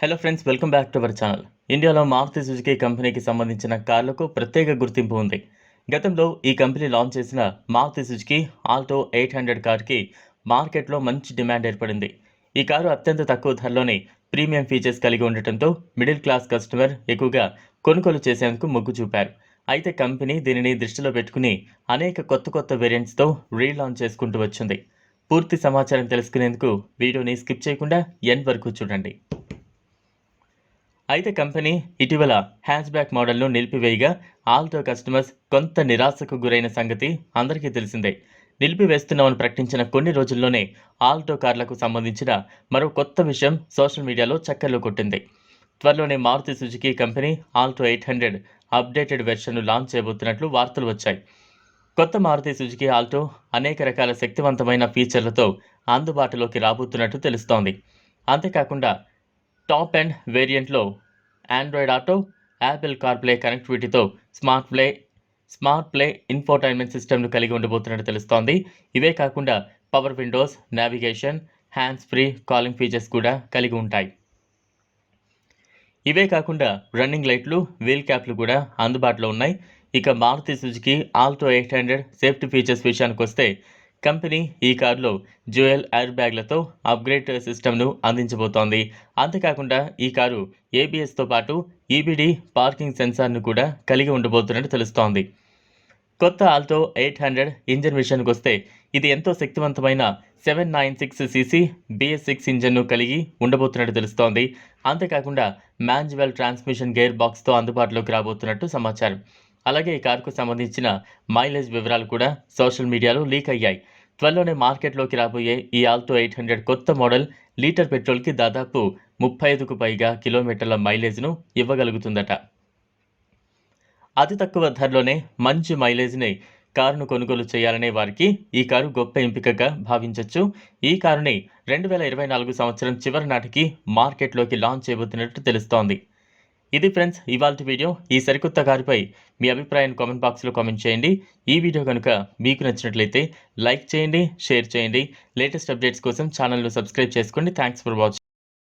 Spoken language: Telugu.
Hello friends welcome back to our channel ఇండియాలో మారుతి సుజుకి కంపెనీకి సంబంధించిన కార్లకు ప్రత్యేక గుర్తింపు ఉంది. గతంలో ఈ కంపెనీ లాంచ్ చేసిన Maruti Suzuki Alto eight hundred కార్కి మార్కెట్లో మంచి డిమాండ్ ఏర్పడింది. ఈ కారు అత్యంత తక్కువ ధరలోనే ప్రీమియం ఫీచర్స్ కలిగి ఉండటంతో మిడిల్ క్లాస్ కస్టమర్ ఎక్కువగా కొనుగోలు చేసేందుకు మొగ్గు చూపారు. అయితే కంపెనీ దీనిని దృష్టిలో పెట్టుకుని అనేక కొత్త కొత్త వేరియంట్స్తో రీలాంచ్ చేసుకుంటూ వచ్చింది. పూర్తి సమాచారం తెలుసుకునేందుకు వీడియోని స్కిప్ చేయకుండా ఎండ్ వరకు చూడండి. అయితే కంపెనీ ఇటీవల హ్యాచ్బ్యాక్ మోడల్ను నిలిపివేయగా ఆల్టో కస్టమర్స్ కొంత నిరాశకు గురైన సంగతి అందరికీ తెలిసిందే. నిలిపివేస్తున్నామని ప్రకటించిన కొన్ని రోజుల్లోనే ఆల్టో కార్లకు సంబంధించిన మరో కొత్త విషయం సోషల్ మీడియాలో చక్కర్లు కొట్టింది. త్వరలోనే Maruti Suzuki company Alto eight hundred updated వెర్షన్ను launch చేయబోతున్నట్లు వార్తలు వచ్చాయి. కొత్త మారుతి సుజుకి ఆల్టో అనేక రకాల శక్తివంతమైన ఫీచర్లతో అందుబాటులోకి రాబోతున్నట్టు తెలుస్తోంది. అంతేకాకుండా టాప్ అండ్ వేరియంట్లో Android auto Apple CarPlay కనెక్టివిటీతో smart play smart play infotainment సిస్టమ్ను కలిగి ఉండబోతున్నట్టు తెలుస్తోంది. ఇవే కాకుండా power windows navigation hands free calling features కూడా కలిగి ఉంటాయి. ఇవే కాకుండా రన్నింగ్ లైట్లు వీల్ క్యాప్లు కూడా అందుబాటులో ఉన్నాయి. ఇక Maruti Suzuki Alto eight hundred safety features విషయానికి వస్తే కంపెనీ ఈ కారులో జ్యువెల్ ఎయిర్ బ్యాగ్లతో అప్గ్రేడ్ సిస్టమ్ను అందించబోతోంది. అంతేకాకుండా ఈ కారు ఏబిఎస్తో పాటు ఈబిడి పార్కింగ్ సెన్సార్ను కూడా కలిగి ఉండబోతున్నట్టు తెలుస్తోంది. కొత్త ఆల్టో ఎయిట్ హండ్రెడ్ ఇంజన్ విషయానికి వస్తే ఇది ఎంతో శక్తివంతమైన seven nine six CC BS six ఇంజన్ను కలిగి ఉండబోతున్నట్టు తెలుస్తోంది. అంతేకాకుండా మాన్జువల్ ట్రాన్స్మిషన్ గేర్ బాక్స్తో అందుబాటులోకి రాబోతున్నట్టు సమాచారం. అలాగే ఈ కారుకు సంబంధించిన మైలేజ్ వివరాలు కూడా సోషల్ మీడియాలో లీక్ అయ్యాయి. త్వరలోనే మార్కెట్లోకి రాబోయే ఈ ఆల్టో ఎయిట్ హండ్రెడ్ కొత్త మోడల్ లీటర్ పెట్రోల్కి దాదాపు ముప్పై ఐదుకు పైగా కిలోమీటర్ల మైలేజ్ను ఇవ్వగలుగుతుందట. అతి తక్కువ ధరలోనే మంచి మైలేజ్ని కారును కొనుగోలు చేయాలనే వారికి ఈ కారు గొప్ప ఎంపికగా భావించవచ్చు ఈ కారుని రెండు వేల ఇరవై నాలుగు సంవత్సరం చివరి నాటికి మార్కెట్లోకి లాంచ్ చేయబోతున్నట్టు తెలుస్తోంది. ఇది ఫ్రెండ్స్ ఇవాళ వీడియో. ఈ సరికొత్త కారుపై మీ అభిప్రాయాన్ని కామెంట్ బాక్స్లో కామెంట్ చేయండి. ఈ వీడియో కనుక మీకు నచ్చినట్లయితే లైక్ చేయండి షేర్ చేయండి. లేటెస్ట్ అప్డేట్స్ కోసం ఛానల్ను సబ్స్క్రైబ్ చేసుకోండి. Thanks for watching